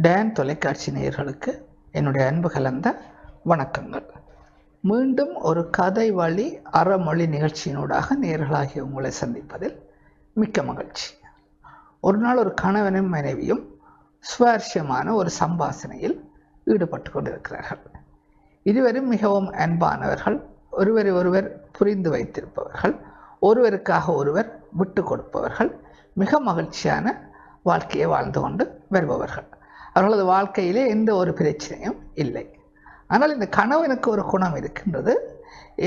Tan தொலைக்காட்சி நேயர்களுக்கு என்னுடைய அன்பு கலந்த வணக்கங்கள். மீண்டும் ஒரு கதை வழி அறமொழி நிகழ்ச்சியினூடாக நேர்களாகிய உங்களை சந்திப்பதில் மிக்க மகிழ்ச்சி. ஒரு நாள் ஒரு கணவனும் மனைவியும் சுவாரஸ்யமான ஒரு சம்பாசனையில் ஈடுபட்டு கொண்டிருக்கிறார்கள். இருவரும் மிகவும் அன்பானவர்கள். ஒருவரை ஒருவர் புரிந்து வைத்திருப்பவர்கள். ஒருவருக்காக ஒருவர் விட்டு கொடுப்பவர்கள். மிக மகிழ்ச்சியான வாழ்க்கையை வாழ்ந்து கொண்டு வருபவர்கள். அவர்களது வாழ்க்கையிலே எந்த ஒரு பிரச்சனையும் இல்லை. ஆனால் இந்த கணவனுக்கு ஒரு குணம் இருக்கின்றது.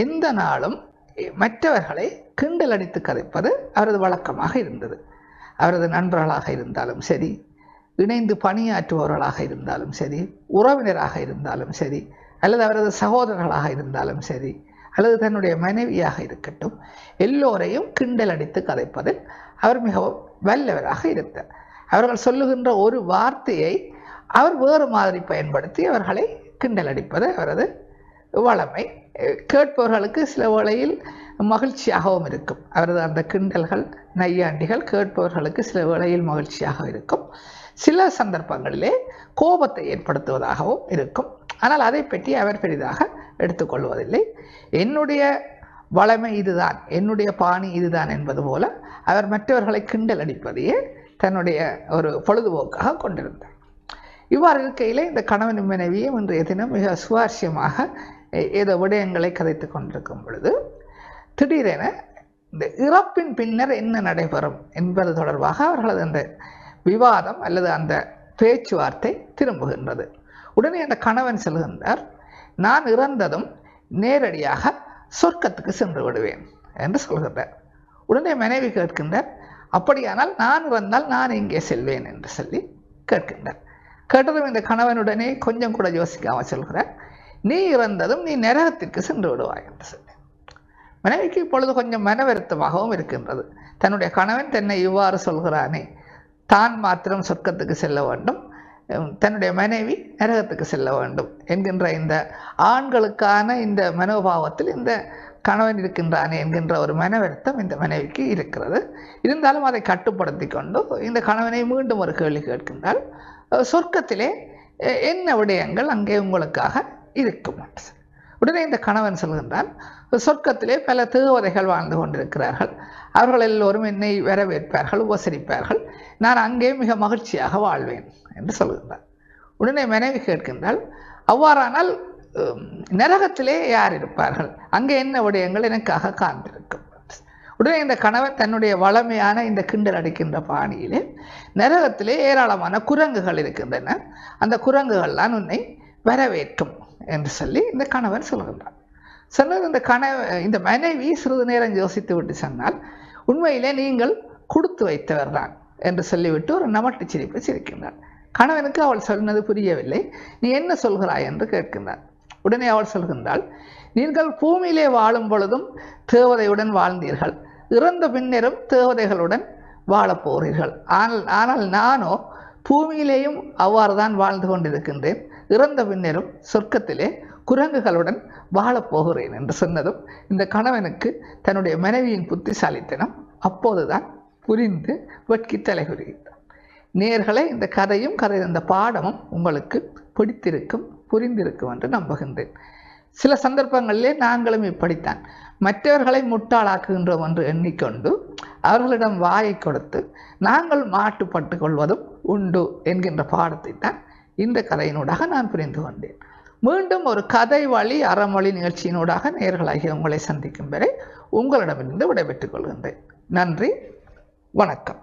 எந்த நாளும் மற்றவர்களை கிண்டல் அடித்து கதைப்பது அவரது வழக்கமாக இருந்தது. அவரது நண்பர்களாக இருந்தாலும் சரி இணைந்து பணியாற்றுபவர்களாக இருந்தாலும் சரி உறவினராக இருந்தாலும் சரி அல்லது அவரது சகோதரர்களாக இருந்தாலும் சரி அல்லது தன்னுடைய மனைவியாக இருக்கட்டும் எல்லோரையும் கிண்டல் அடித்து கதைப்பதில் அவர் மிகவும் வல்லவராக இருந்தார். அவர்கள் சொல்லுகின்ற ஒரு வார்த்தையை அவர் வேறு மாதிரி பயன்படுத்தி அவர்களை கிண்டல் அடிப்பது அவரது வளமை. கேட்பவர்களுக்கு சில வேளையில் மகிழ்ச்சியாகவும் இருக்கும். அவரது அந்த கிண்டல்கள் நையாண்டிகள் கேட்பவர்களுக்கு சில வேளையில் மகிழ்ச்சியாக இருக்கும். சில சந்தர்ப்பங்களிலே கோபத்தை ஏற்படுத்துவதாகவும் இருக்கும். ஆனால் அதை பற்றி அவர் பெரிதாக எடுத்துக்கொள்வதில்லை. என்னுடைய வளமை இதுதான் என்னுடைய பாணி இதுதான் என்பது போல அவர் மற்றவர்களை கிண்டல் அடிப்பதையே தன்னுடைய ஒரு பொழுதுபோக்காக கொண்டிருந்தார். இவ்வாறு இருக்கையிலே இந்த கணவன் மனைவியும் இன்றைய தினம் மிக சுவாரஸ்யமாக ஏதோ விடயங்களை கதைத்து கொண்டிருக்கும் பொழுது திடீரென இந்த இறப்பின் பின்னர் என்ன நடைபெறும் என்பது தொடர்பாக அவர்களது அந்த விவாதம் அல்லது அந்த பேச்சுவார்த்தை திரும்புகின்றது. உடனே அந்த கணவன் செல்கின்றார். நான் இறந்ததும் நேரடியாக சொர்க்கத்துக்கு சென்று விடுவேன் என்று சொல்கின்றார். உடனே மனைவி கேட்கின்றார் அப்படியானால் நான் வந்தால் நான் இங்கே செல்வேன்? என்று சொல்லி கேட்கின்றார். கேட்டதும் இந்த கணவனுடனே கொஞ்சம் கூட யோசிக்காமல் சொல்கிறார் நீ இறந்ததும் நீ நரகத்திற்கு சென்று விடுவாய் என்று சொல்லி மனைவிக்கு இப்பொழுது கொஞ்சம் மன வருத்தமாகவும் இருக்கின்றது. தன்னுடைய கணவன் தன்னை இவ்வாறு சொல்கிறானே தான் மாத்திரம் சொர்க்கத்துக்கு செல்ல வேண்டும் தன்னுடைய மனைவி நரகத்துக்கு செல்ல வேண்டும் என்கின்ற இந்த ஆண்களுக்கான இந்த மனோபாவத்தில் இந்த கணவன் இருக்கின்றானே என்கின்ற ஒரு மன வருத்தம் இந்த மனைவிக்கு இருக்கிறது. இருந்தாலும் அதை கட்டுப்படுத்தி கொண்டு இந்த கணவனை மீண்டும் ஒரு கேள்வி கேட்கின்றால் சொர்க்கத்திலே என்ன விடயங்கள் அங்கே உங்களுக்காக இருக்கும்? உடனே இந்த கணவன் சொல்கின்றான் சொர்க்கத்திலே பல தேவதைகள் வாழ்ந்து கொண்டிருக்கிறார்கள். அவர்கள் எல்லோரும் என்னை வரவேற்பார்கள் உபசரிப்பார்கள். நான் அங்கே மிக மகிழ்ச்சியாக வாழ்வேன் என்று சொல்கின்றார் உடனே மனைவி கேட்கின்றால் அவ்வாறானால் நரகத்திலே யார் இருப்பார்கள்? அங்கே என்ன விடயங்கள் எனக்காக காண்பிருக்கும் உடனே இந்த கணவன் தன்னுடைய வளமையான இந்த கிண்டல் அடிக்கின்ற பாணியிலே நரகத்திலே ஏராளமான குரங்குகள் இருக்கின்றன. அந்த குரங்குகள்லாம் உன்னை வரவேற்கும் என்று சொல்லி இந்த கணவன் சொல்கின்றான். சொன்னது இந்த கணவ இந்த மனைவி சிறிது நேரம் யோசித்து விட்டு சொன்னால் உண்மையிலே நீங்கள் கொடுத்து வைத்தவர் தான் என்று சொல்லிவிட்டு ஒரு நமட்டு சிரிப்பு சிரிக்கின்றார் கணவனுக்கு அவள் சொன்னது புரியவில்லை. நீ என்ன சொல்கிறாய்? என்று கேட்கின்றார் உடனே அவள் சொல்கின்றாள் நீங்கள் பூமியிலே வாழும் பொழுதும் தேவதையுடன் வாழ்ந்தீர்கள். இறந்த பின்னரும் தேவதைகளுடன் வாழப் போகிறீர்கள். ஆனால் ஆனால் நானோ பூமியிலேயும் அவ்வாறு தான் வாழ்ந்து கொண்டிருக்கின்றேன். இறந்த பின்னரும் சொர்க்கத்திலே குரங்குகளுடன் வாழப் போகிறேன் என்று சொன்னதும் இந்த கணவனுக்கு தன்னுடைய மனைவியின் புத்திசாலித்தனம் அப்போதுதான் புரிந்து வெட்கி தலைகுறுகின்றார் நேர்களை இந்த கதையும் கதை இந்த பாடமும் உங்களுக்கு பிடித்திருக்கும் புரிந்திருக்கும் என்று நம்புகின்றேன். சில சந்தர்ப்பங்களிலே நாங்களும் இப்படித்தான். மற்றவர்களை முட்டாளாக்குகின்றோம் என்று எண்ணிக்கொண்டு அவர்களிடம் வாயை கொடுத்து நாங்கள் மாட்டுப்பட்டு கொள்வதும் உண்டு என்கின்ற பாடத்தை தான் இந்த கதையினூடாக நான் புரிந்து கொண்டேன். மீண்டும் ஒரு கதை வழி அறமொழி நிகழ்ச்சியினூடாக நேர்களாகிய உங்களை சந்திக்கும் வரை உங்களிடமிருந்து விடைபெற்றுக் கொள்கின்றேன். நன்றி வணக்கம்.